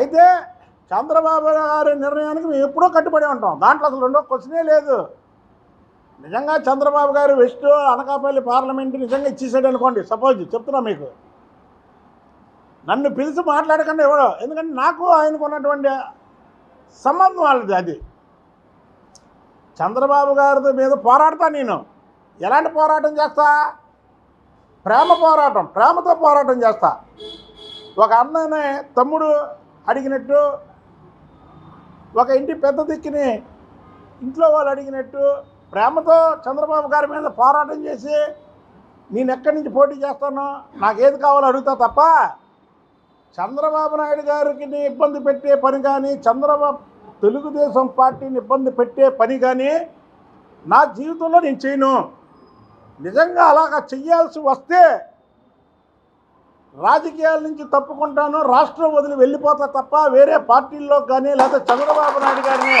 అయితే చంద్రబాబు గారి నిర్ణయానికి మేము ఎప్పుడూ కట్టుబడి ఉంటాం. దాంట్లో అసలు రెండో క్వశ్చనే లేదు. నిజంగా చంద్రబాబు గారు వెస్ట్ అనకాపల్లి పార్లమెంట్ నిజంగా ఇచ్చేసాడు అనుకోండి. సపోజ్ చెప్తున్నా మీకు. నన్ను పిలిచి మాట్లాడకుండా ఎవడో ఎందుకంటే నాకు ఆయనకు ఉన్నటువంటి సంబంధం వాళ్ళది అది. చంద్రబాబు గారి మీద పోరాడతా నేను. ఎలాంటి పోరాటం చేస్తా? ప్రేమ పోరాటం. ప్రేమతో పోరాటం చేస్తా. ఒక అన్ననే తమ్ముడు అడిగినట్టు ఒక ఇంటి పెద్ద దిక్కుని ఇంట్లో వాళ్ళు అడిగినట్టు ప్రేమతో చంద్రబాబు గారి మీద పోరాటం చేసి నేను ఎక్కడి నుంచి పోటీ చేస్తానో? నాకు ఏది కావాలో అడుగుతా తప్ప చంద్రబాబు నాయుడు గారికి ఇబ్బంది పెట్టే పని కానీ చంద్రబాబు తెలుగుదేశం పార్టీని ఇబ్బంది పెట్టే పని కానీ నా జీవితంలో నేను చేయను. నిజంగా అలాగా చెయ్యాల్సి వస్తే రాజకీయాల నుంచి తప్పుకుంటాను రాష్ట్రం వదిలి వెళ్ళిపోతా తప్ప వేరే పార్టీల్లో కానీ లేకపోతే చంద్రబాబు నాయుడు గారిని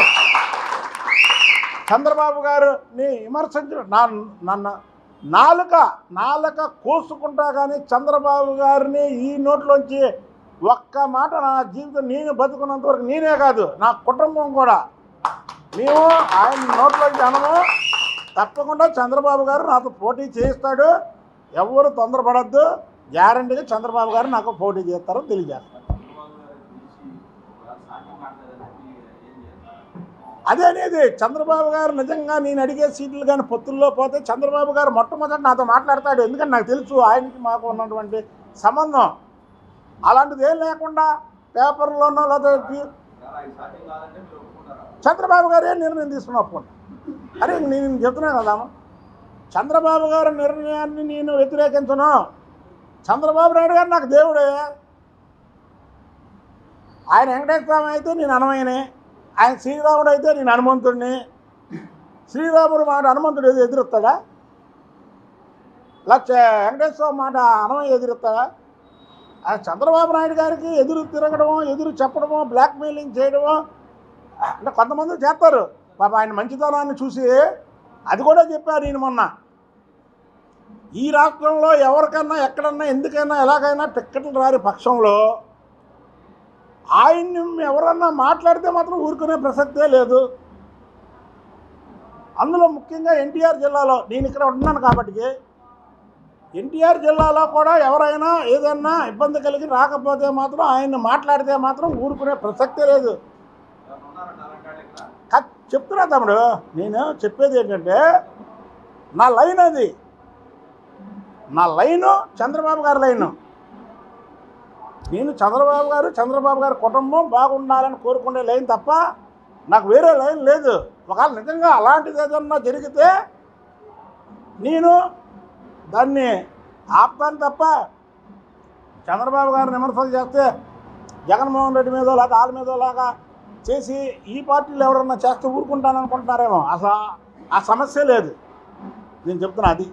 చంద్రబాబు గారిని విమర్శించడం నా నన్ను నాలుక నాలుక కోసుకుంటా కానీ చంద్రబాబు గారిని ఈ నోట్లోంచి ఒక్క మాట నా జీవితం నేను బతుకున్నంత వరకు నేనే కాదు నా కుటుంబం కూడా. మేము ఆయన నోట్లోంచి అనము తప్పకుండా చంద్రబాబు గారు నాతో పోటీ చేయిస్తాడు. ఎవరు తొందరపడద్దు. గ్యారంటీగా చంద్రబాబు గారు నాకు పోటీ చేస్తారని తెలియజేస్తారు అదే అనేది చంద్రబాబు గారు నిజంగా నేను అడిగే సీట్లు కానీ పొత్తుల్లో పోతే చంద్రబాబు గారు మొట్టమొదటి నాతో మాట్లాడతాడు. ఎందుకంటే నాకు తెలుసు ఆయనకి మాకు ఉన్నటువంటి సంబంధం. అలాంటిది ఏం లేకుండా పేపర్లోనో లేకపోతే చంద్రబాబు గారే నిర్ణయం తీసుకుని ఒప్పుకుంటా అరే నేను చెప్తున్నాను కదా చంద్రబాబు గారి నిర్ణయాన్ని నేను వ్యతిరేకించను. చంద్రబాబు నాయుడు గారు నాకు దేవుడే. ఆయన వెంకటేశ్వర స్వామి అయితే నేను అనమయ్యనే ఆయన శ్రీరాముడు అయితే నేను హనుమంతుడిని. శ్రీరాముడు మాట హనుమంతుడు ఏది ఎదురుస్తాడా? లక్ష వెంకటేశ్వర మాట అనమయ్య ఎదురుస్తాడా? ఆ చంద్రబాబు నాయుడు గారికి ఎదురు తిరగడమో ఎదురు చెప్పడమో బ్లాక్మెయిలింగ్ చేయడమో అంటే కొంతమంది చేస్తారు. పాప ఆయన మంచితనాన్ని చూసి అది కూడా చెప్పారు నేను మొన్న. ఈ రాష్ట్రంలో ఎవరికన్నా ఎక్కడన్నా ఎందుకైనా ఎలాగైనా టిక్కెట్లు రాని పక్షంలో ఆయన్ని ఎవరన్నా మాట్లాడితే మాత్రం ఊరుకునే ప్రసక్తే లేదు. అందులో ముఖ్యంగా ఎన్టీఆర్ జిల్లాలో నేను ఇక్కడ ఉంటున్నాను కాబట్టి ఎన్టీఆర్ జిల్లాలో కూడా ఎవరైనా ఏదైనా ఇబ్బంది కలిగి రాకపోతే మాత్రం ఆయన్ని మాట్లాడితే మాత్రం ఊరుకునే ప్రసక్తే లేదు. చెప్తున్నా తమ్ముడు నేను చెప్పేది ఏంటంటే నా లైన్ అది. నా లైను చంద్రబాబు గారి లైను. నేను చంద్రబాబు గారు చంద్రబాబు గారి కుటుంబం బాగుండాలని కోరుకునే లైన్ తప్ప నాకు వేరే లైన్ లేదు. ఒకవేళ నిజంగా అలాంటిది ఏదన్నా జరిగితే నేను దాన్ని ఆపుతాను తప్ప చంద్రబాబు గారు విమర్శలు చేస్తే జగన్మోహన్ రెడ్డి మీదో లేదా వాళ్ళ మీదో లాగా చేసి ఈ పార్టీలు ఎవరన్నా చేస్తే ఊరుకుంటాను అనుకుంటున్నారేమో అసలు ఆ సమస్య లేదు. నేను చెప్తున్నా అది.